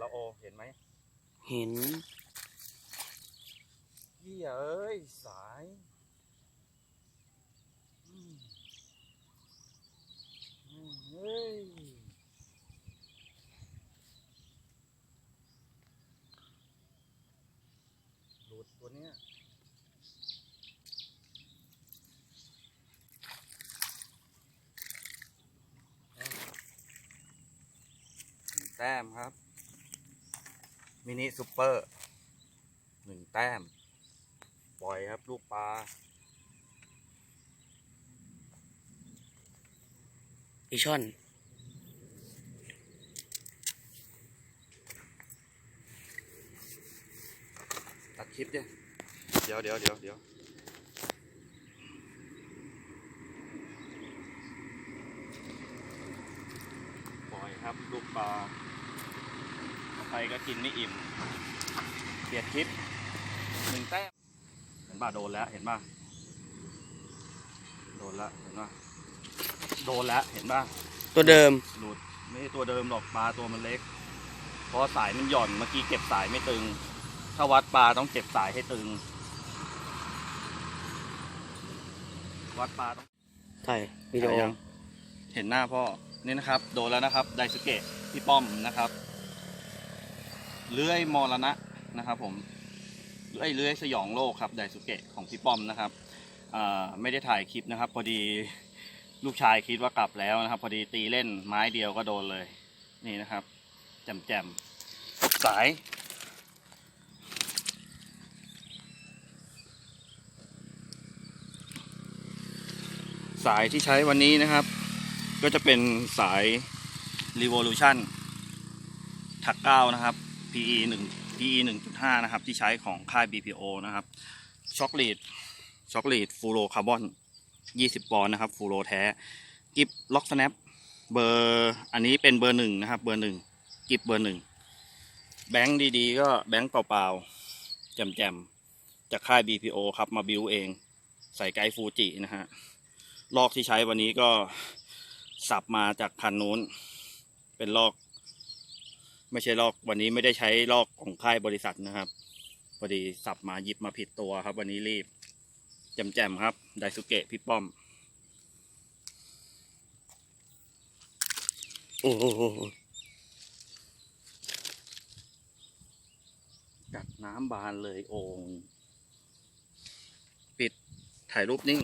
ละโอเห็นไหมเห็นเฮียเอ้ย สายอืมอืมเฮ้ยหลุดตัวเนี้ยเอ้ยหนึ่งแต้มครับ มินิซูเปอร์หนึ่งแต้ม ปล่อยครับ ลูกปลาอีช่อนตัดคลิปดิเดี๋ยวเดี๋ยวเดี๋ยวเดี๋ยวปล่อยครับ ลูกปลา ใครก็กินไม่อิ่มเปลี่ยนคลิปหนึ่งแต้มเห็นป่ะโดนแล้วเห็นป่ะโดนแล้วเห็นป่ะโดนแล้วเห็นป่ะตัวเดิมหลุดไม่ใช่ตัวเดิมหรอกปลาตัวมันเล็กเพราะสายมันหย่อนเมื่อกี้เก็บสายไม่ตึง ถ้าวัดปลาต้องเก็บสายให้ตึง วัดปลาต้องถ่ายวิดีโอถ่ายยังเห็นหน้าพ่อนี่นะครับ โดนแล้วนะครับไดสุเกะพี่ป้อมนะครับ เลื้อยมรณะนะครับผมเลื้อยเลื้อยสยองโลกครับไดสุเกะของพี่ป้อมนะครับไม่ได้ถ่ายคลิปนะครับ พอดีลูกชายคิดว่ากลับแล้วนะครับ พอดีตีเล่นไม้เดียวก็โดนเลยนี่นะครับแจมแจมสาย สายที่ใช้วันนี้นะครับ ก็จะเป็นสาย Revolution ถักเก้านะครับ PE 1 PE 1.5 นะครับ ที่ใช้ของค่าย BPO นะครับช็อคลีดช็อคลีดฟูโรคาร์บอน 20 ปอนด์นะครับฟูโรแท้ กิฟล็อกสแนปเบอร์อันนี้เป็นเบอร์หนึ่งนะครับ เบอร์หนึ่งกิฟเบอร์หนึ่งแบงค์ดีๆ ก็แบงค์เปล่าๆแจมๆ จากค่าย BPO ครับมาบิวเอง ใส่ไกด์ฟูจินะฮะลอกที่ใช้วันนี้ก็สับมาจากพันนู้น เป็นลอก ไม่ใช่ลอกวันนี้ไม่ได้ใช้ลอกของค่ายบริษัทนะครับพอดีสับมาหยิบมาผิดตัวครับ วันนี้รีบแจมครับไดสุเกะพี่ป้อม โอ้โหกัดน้ำบานเลยโอ่งปิดถ่ายรูปนิ่ง